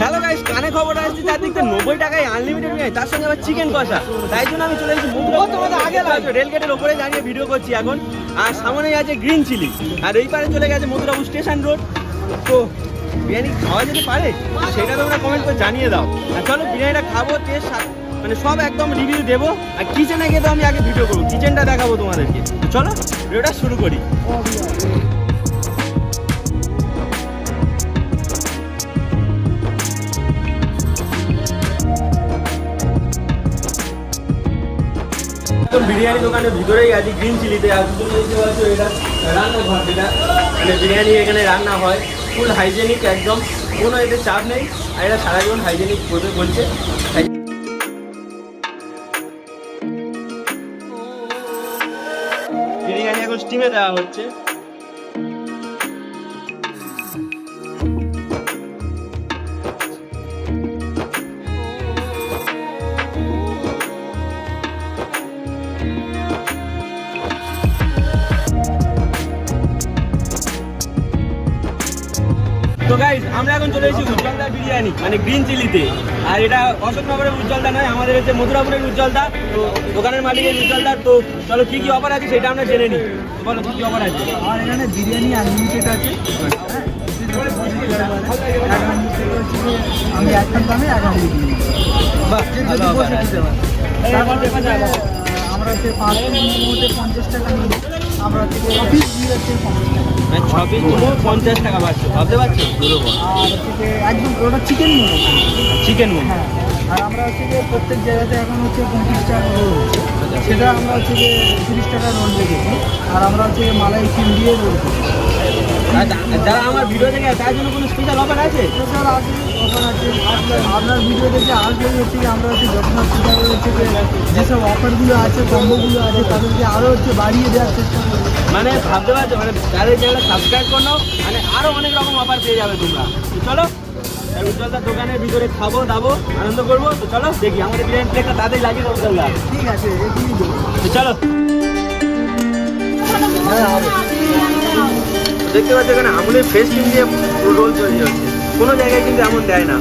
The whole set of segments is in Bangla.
হ্যালো গাইস কানে খবর আসছে চারদিক থেকে নব্বই টাকায় আনলিমিটেড নিয়ে তার সঙ্গে আবার চিকেন কষা। তাই জন্য আমি চলে এসেছি মুদ্রা তোমাদের আগে লাগছে রেল গেটের ওপরে দাঁড়িয়ে ভিডিও করছি এখন। আর সামনে আছে গ্রিন চিলি আর এই পারে চলে গেছে মথুরাপুর স্টেশন রোড তো বিরিয়ানি খাওয়া যেতে পারে? সেটা তোমরা কমেন্ট করে জানিয়ে দাও। আর চলো বিরিয়ানিটা খাব টেস্ট মানে সব একদম রিভিউ দেবো। আর কিচেনে গিয়ে তো আমি আগে ভিডিও করব। কিচেনটা দেখাবো তোমাদেরকে। চলো ভিডিওটা শুরু করি। একদম বিরিয়ানি দোকানের ভিতরেই আছে গ্রিন চিলিতে আর তুমি দেখতে পাচ্ছ এটা রান্নাঘর যেটা। মানে বিরিয়ানি এখানে রান্না হয়। ফুল হাইজেনিক একদম। কোনো এতে চাপ নেই। আর এটা সারা জীবন হাইজেনিক করতে বলছে। বিরিয়ানি এখন স্টিমে দেওয়া হচ্ছে। এখন চলে এসেছি উজ্জ্বলদা বিরিয়ানি মানে গ্রিন চিলিতে আর এটা অশোকনগরের উজ্জ্বলদা নয় আমাদের হচ্ছে মথুরাপুরের উজ্জ্বলদা। তো দোকানের মালিকের উজ্জ্বলদা। তো চলো কি কি অফার আছে সেটা আমরা জেনে নিই। বলো কি কি অফার আছে? আর এখানে বিরিয়ানি আনলিমিটেড আছে। আমি একখান দামে এক তারপর আমার। হচ্ছে, পাঁচ মিনিটের মধ্যে পঞ্চাশ টাকা নিই। আমরা হচ্ছে অফিস দিয়ে হচ্ছে পঞ্চাশ টাকা। মানে ছ পিস মোমো পঞ্চাশ টাকা পাচ্ছে ভাবতে পারছ? আর হচ্ছে একদম ওটা চিকেন মোমো চিকেন মোমো হ্যাঁ। আর আমরা হচ্ছে যে প্রত্যেক জায়গাতে এখন হচ্ছে পঁচিশ টাকা রোল সেটা আমরা হচ্ছে যে তিরিশ টাকা রোল রেখেছি আর আমরা হচ্ছে মালাই চিন দিয়ে রোল করি আর যা- যারা আমার ভিডিও দেখে তার জন্য কোনো স্পেশাল অফার আছে? এছাড়া আছে অফার আছে। আপনার ভিডিও দেখে আসলে হচ্ছে যে আমরা হচ্ছে যখন সেটা হচ্ছে যে যেসব অফারগুলো আছে কম্বোগুলো আছে তাদেরকে আরও হচ্ছে বাড়িয়ে দেওয়ার চেষ্টা করি মানে ভাবতে পারছ মানে তাদের চ্যানেলে সাবস্ক্রাইব করো মানে আরও অনেক রকম অফার পেয়ে যাবে তোমরা। চলো আর উজ্জ্বলদার দোকানের ভিতরে খাব দাবো আনন্দ করব। তো চলো দেখি আমাদের বিরিয়ানি প্লেটটা তাদের লাগিয়ে দেবো উজ্জ্বলদা। ঠিক আছে চলো। হ্যাঁ দেখতে পাচ্ছ এখানে আমুলের ফ্রেশ ক্রিম দিয়ে রোল তৈরি হচ্ছে। কোনো জায়গায় কিন্তু এমন দেয় না।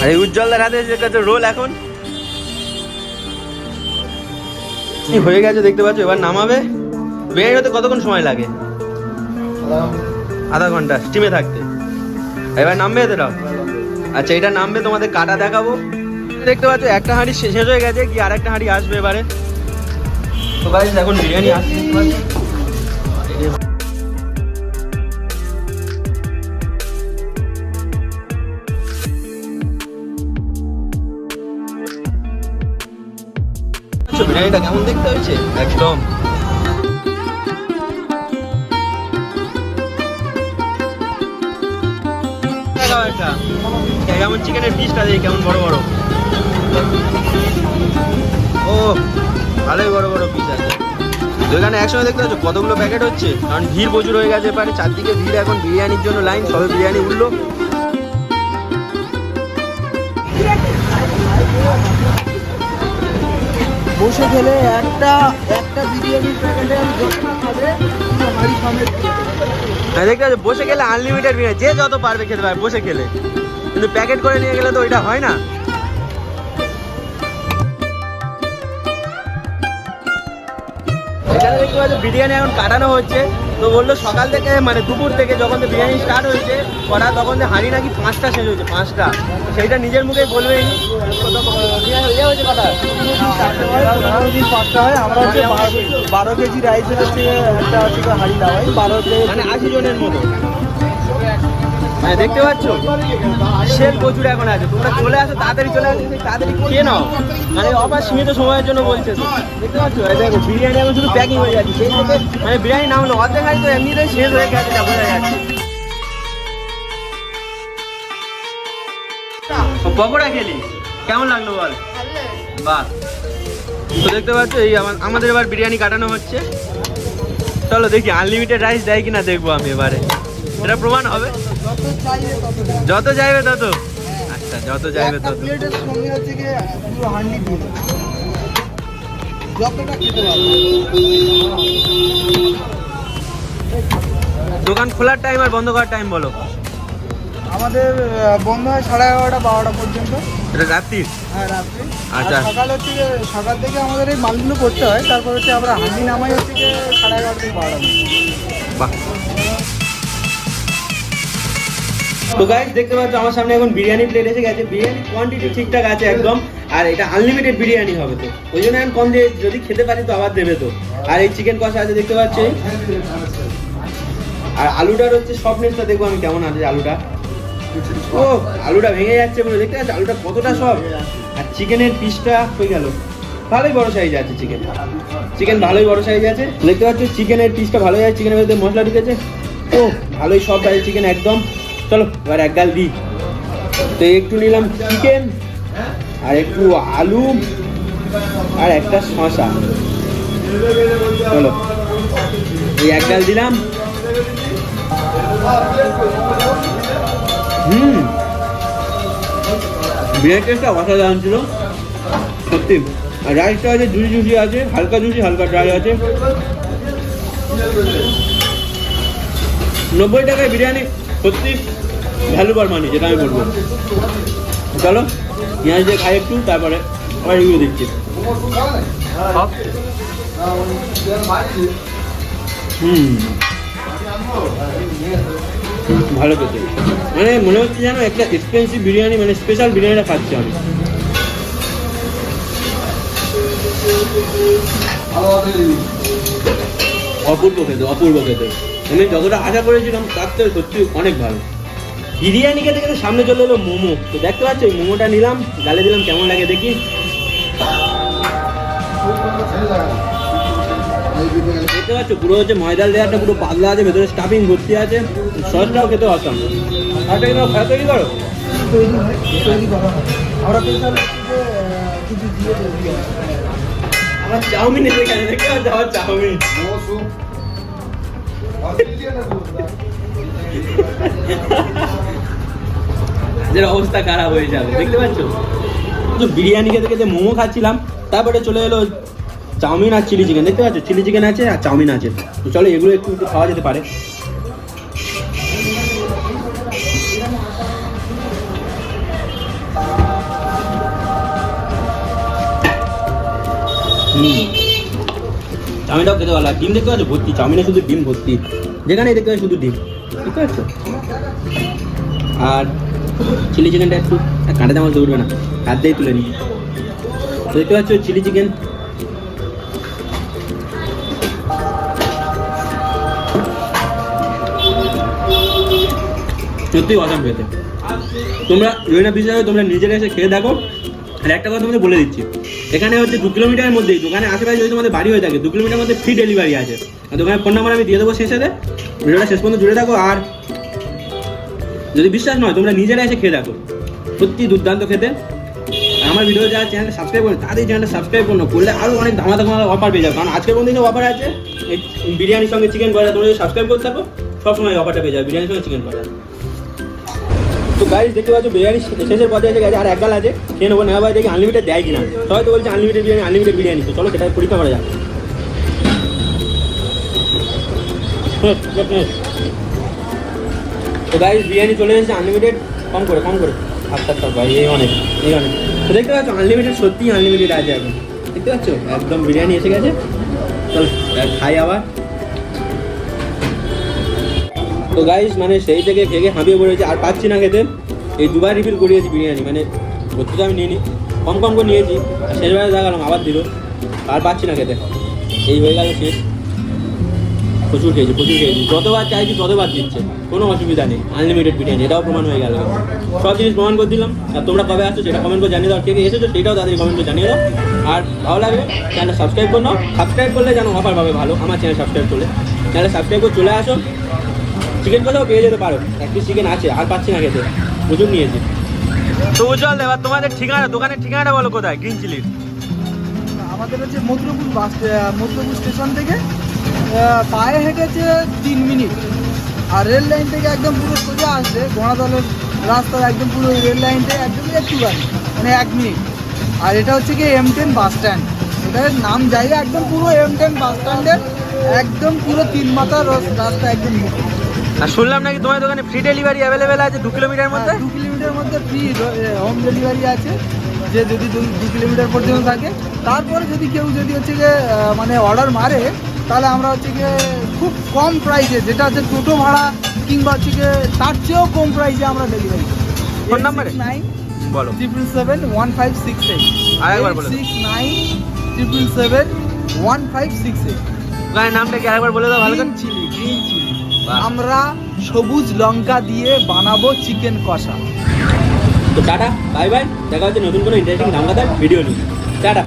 আর এই উজ্জ্বলদার হাতে যে রোল এখন। এই হয়ে গেছে দেখতে পাচ্ছ? এবার নামাবে। বেড়ে হতে কতক্ষণ সময় লাগে? আধা ঘণ্টা। স্টিমে থাকতে। এবার নামবে এদের আচ্ছা এটা নামবে, তোমাদের কাটা দেখাবো। দেখতে পাচ্ছ, একটা হাঁড়ি শেষ হয়ে গেছে কি আর একটা হাঁড়ি আসবে এবারে। তো গাইস এখন বিরিয়ানি আসছে বিরিয়ানিটা কেমন দেখতে হয়েছে? একদম। কেমন চিকেনের পিসটা দেখি, কেমন বড় বড়। ও, ভালোই বড় বড় পিস আছে। এখানে একসঙ্গে দেখতে পাচ্ছ, কতগুলো প্যাকেট হচ্ছে? কারণ ভিড় প্রচুর হয়ে গেছে এবারে চারদিকে ভিড় এখন, বিরিয়ানির জন্য লাইন সবে বিরিয়ানি উঠল। বসে খেলে একটা একটা বিরিয়ানির প্যাকেটে হাঁড়ি হ্যাঁ বসে গেলে আনলিমিটেড বিরিয়ানি, যে যত পারবে খেতে পারে বসে খেলে কিন্তু প্যাকেট করে নিয়ে গেলে তো ওইটা হয় না। এখানে বিরিয়ানি এখন কাটানো হচ্ছে। তো বলল সকাল থেকে মানে দুপুর থেকে যখন তো বিরিয়ানি স্টার্ট হয়েছে করা তখন যে হাঁড়ি নাকি পাঁচটা শেষ হয়েছে পাঁচটা। সেইটা নিজের মুখে বলবেই কথা দিন পাঁচটা হয় আমরা হচ্ছে বারো- কেজি রাইসের হচ্ছে একটা হচ্ছে হাঁড়ি দাওয়াই। বারো মানে আশি জনের মতো। মানে দেখতে পাচ্ছ? সেল প্রচুর এখন আছে। তোমরা চলে আসো, তাড়াতাড়ি চলে আসো তাড়াতাড়ি খেয়ে নাও। মানে অপার সীমিত সময়ের জন্য বলছে দেখতে পাচ্ছ? দেখো, বিরিয়ানি এখন শুধু প্যাকিং হয়ে যাচ্ছে। সেই থেকে মানে বিরিয়ানি নাম হলো অর্ধেক তো এমনিতেই শেষ হয়ে গেছে বোঝা যাচ্ছে পকোড়া খেলি। কেমন লাগল বল? বাহ। দেখতে পাচ্ছ, এই আমা- আমাদের এবার বিরিয়ানি কাটানো হচ্ছে। চলো দেখি আনলিমিটেড রাইস দেয় কিনা দেখব আমি এবারে। এটা প্রমাণ হবে। যত চাইবে তত। তত আচ্ছা যত চাইবে তত। প্লেটের সঙ্গে হচ্ছে কি পুরো হান্ডি যতটা খেতে পারবে। দোকান খোলার টাইম আর বন্ধ করার টাইম বলো। আমাদের বন্ধ হয় সাড়ে এগারোটা বারোটা পর্যন্ত। এটা রাত্রির হ্যাঁ রাত্রে। আচ্ছা। সকাল হচ্ছে সকাল থেকে আমাদের এই মালগুলো করতে হয় তারপর হচ্ছে আমরা হান্ডি নামাই হচ্ছে সাড়ে এগারোটা থেকে বারোটা। বাহ। তো গাইস দেখতে পাচ্ছ আমার সামনে এখন বিরিয়ানি প্লেট এসে গেছে। বিরিয়ানি কোয়ান্টিটি ঠিকঠাক আছে একদম, আর এটা আনলিমিটেড বিরিয়ানি হবে তো। ওই জন্য আমি কম দিয়ে যদি খেতে পারি তো আবার দেবে তো। আর এই চিকেন কষা আছে, দেখতে পাচ্ছি? আর আলুটার হচ্ছে সফটনেসটা দেখব আমি কেমন আছে আলুটা। ও, আলুটা ভেঙে যাচ্ছে বলে, দেখতে পাচ্ছ? আলুটা কতটা সব আর চিকেনের পিসটা হয়ে গেল। ভালোই বড় সাইজ আছে চিকেন চিকেন ভালোই বড় সাইজ আছে। দেখতে পাচ্ছ? চিকেনের পিসটা ভালোই আছে। চিকেনের মধ্যে মশলা ঢুকেছে। ও, ভালোই সব আছে চিকেন একদম। চলো, এবার এক গাল দিই। তো একটু নিলাম চিকেন আর একটু আলু আর একটা শশা চলো, এই এক গাল দিলাম। হুম বিরিয়ানি টেস্টটা অসাধারণ ছিল, সত্যি। আর রাইসটা আছে, জুসি জুসি আছে, হালকা জুসি, হালকা ড্রাই আছে। নব্বই টাকায় বিরিয়ানি সত্যি ভ্যালু পার মানি যেটা আমি বলব। চলো পেঁয়াজ দিয়ে খাই একটু তারপরে আবার রিভিউ দিচ্ছি। হুম। ভালো খেতে। মানে মনে হচ্ছে যেন একটা এক্সপেন্সিভ বিরিয়ানি মানে স্পেশাল বিরিয়ানিটা খাচ্ছি আমি। অপূর্ব খেতে অপূর্ব খেতে। আমি যতটা আশা করেছিলাম তার থেকে সত্যি অনেক ভালো। বিরিয়ানি খেতে খেতে সামনে চলে এলো মোমো। তো দেখতে পাচ্ছ এই মোমোটা নিলাম গালে দিলাম কেমন লাগে দেখি। দেখতে পাচ্ছ পুরো হচ্ছে ময়দার লেয়ারটা পুরো পাতলা আছে ভেতরে স্টাফিং ভর্তি আছে। সসটাও খেতে অসাম আর এটা কিন্তু তৈরি করো তৈরি হয় তৈরি করা? হয় আমরা কিছু দিয়ে তৈরি হয় চাউমিন এসে গেছে দেখতে পাচ্ছ? আমার চাউমিন। অবস্থা খারাপ হয়ে যাবে, দেখতে পাচ্ছ? তো বিরিয়ানি খেতে খেতে মোমো খাচ্ছিলাম, তারপরে চলে এলো চাউমিন আর চিলি চিকেন, দেখতে পাচ্ছ? চিলি চিকেন আছে আর চাউমিন আছে। তো চলো, এগুলো একটু একটু খাওয়া যেতে পারে। হুম। চাউমিনটাও খেতে ভালো ডিম দেখতে পাচ্ছ? ভর্তি। চাউমিনে শুধু ডিম ভর্তি। যেখানে দেখতে পাচ্ছ শুধু ডিম। দেখতে পাচ্ছ? আর চিলি চিকেনটা একটু কাঁটা চামচ উঠবে না। হাত দিয়ে তুলে নিই। দেখতে পাচ্ছ চিলি চিকেন। সত্যি অসাম খেতে। তোমরা রোহিনা বিজয় তোমরা নিজেরা এসে খেয়ে দেখো। আর একটা কথা তোমাদের বলে দিচ্ছি। এখানে হচ্ছে দু কিলোমিটারের মধ্যেই দোকানে আশেপাশে যদি তোমাদের বাড়ি হয়ে থাকে, দু কিলোমিটার মধ্যে ফ্রি ডেলিভারি আছে। আর দোকানের ফোন নাম্বার আমি দিয়ে দেবো শেষে ভিডিওটা শেষ পর্যন্ত জুড়ে থাকো, আর যদি বিশ্বাস নয়, তোমরা নিজেরা এসে খেয়ে দেখো। সত্যি দুর্দান্ত খেতে। আমার ভিডিও যারা চ্যানেলটা সাবস্ক্রাইব করে তাদের চ্যানেলটা সাবস্ক্রাইব করো করলে আরও অনেক ধামা ধামা অফার পেয়ে যাবে। কারণ আজকের মধ্যে অফার আছে বিরিয়ানির সঙ্গে চিকেন করা তোমরা যদি সাবস্ক্রাইব করতে থাকো, সবসময় অফারটা পেয়ে যাবে, বিরিয়ানির সঙ্গে চিকেন করা তো গাইজ দেখতে পাচ্ছ, বিরিয়ানি শেষের পথে এসে গেছে, আর এক গাল আছে খেয়ে নেব নেওয়া দেখি আনলিমিটেড দেয় কিনা। সবাই তো বলছে আনলিমিটেড বিরিয়ানি আনলিমিটেড বিরিয়ানি, তো চলো সেটা পরীক্ষা করা যাক। তো গাইজ বিরিয়ানি চলে এসেছে আনলিমিটেড কম করে কম করে। আচ্ছা আচ্ছা ভাই, এই অনেক এই অনেক। তো দেখতে পাচ্ছ আনলিমিটেড সত্যিই আনলিমিটেড আছে এখন। দেখতে পাচ্ছ? একদম বিরিয়ানি এসে গেছে। চলো খাই আবার। তো গাইস মানে সেই থেকে খেয়ে হাঁপিয়ে পড়েছে, আর পাচ্ছি না খেতে। এই দুবার রিফিল করিয়েছি বিরিয়ানি মানে ভর্তি তো আমি নিয়ে নিই কম কম করে নিয়েছি আর শেষবারে দেখালাম, আবার দিল, আর পাচ্ছি না খেতে। এই হয়ে গেল শেষ। প্রচুর খেয়েছি প্রচুর খেয়েছি। যতবার চাইছি, ততবার দিচ্ছে। কোনো অসুবিধা নেই আনলিমিটেড বিরিয়ানি, এটাও প্রমাণ হয়ে গেল। সব জিনিস প্রমাণ করে দিলাম, আর তোমরা কবে আসছো সেটা কমেন্ট করে জানিয়ে দাও কে এসেছ সেটাও তাদের কমেন্ট করে জানিয়ে দাও। আর ভালো লাগবে চ্যানেলটা সাবস্ক্রাইব করে নাও। সাবস্ক্রাইব করলে যেন অফার পাবে ভালো, আমার চ্যানেল সাবস্ক্রাইব করলে। চ্যানেল সাবস্ক্রাইব করে চলে আসো। চিকেন কোথাও পেয়ে যেতে পারো। এক পিস চিকেন আছে আর পাচ্ছি না খেতে। প্রচুর নিয়েছি। তো উজ্জ্বল এবার তোমাদের ঠিকানা দোকানের ঠিকানাটা বলো কোথায় গ্রিন চিলির আমাদের হচ্ছে মধ্যপুর বাস মধ্যপুর স্টেশন থেকে পায়ে হেঁটেছে তিন মিনিট। আর রেল লাইন থেকে একদম পুরো সোজা আসবে গোড়াতলের রাস্তার একদম পুরো রেল লাইন থেকে একদম একটু গাড়ি মানে এক মিনিট। আর এটা হচ্ছে কি এম টেন বাস স্ট্যান্ড এটার নাম জায়গা একদম পুরো এম টেন বাস স্ট্যান্ডের একদম পুরো তিন মাথার রাস্তা একদম মুখে আর শুনলাম নাকি তোমার দোকানে ফ্রি ডেলিভারি অ্যাভেলেবেল আছে দু কিলোমিটার মধ্যে? হ্যাঁ, দু কিলোমিটার মধ্যে ফ্রি হোম ডেলিভারি আছে। যে যদি দু কিলোমিটার পর্যন্ত থাকে। তারপরে যদি কেউ যদি হচ্ছে গিয়ে মানে অর্ডার মারে তাহলে আমরা হচ্ছে গিয়ে খুব কম প্রাইসে যেটা হচ্ছে টোটো ভাড়া কিংবা হচ্ছে গিয়ে তার চেয়েও কম প্রাইসে আমরা ডেলিভারি ফোন নাম্বারে? নাইন বলো। Triple seven one five six eight আরেকবার বলে। Six nine triple seven one five six eight নামটা কি আরেকবার বলে দাও ভালো করে? Chilli green chilli. আমরা সবুজ লঙ্কা দিয়ে বানাবো চিকেন কষা। তো টাটা বাই বাই। দেখা হচ্ছে নতুন কোনো ইন্টারেস্টিং দেয় ভিডিও নিয়ে।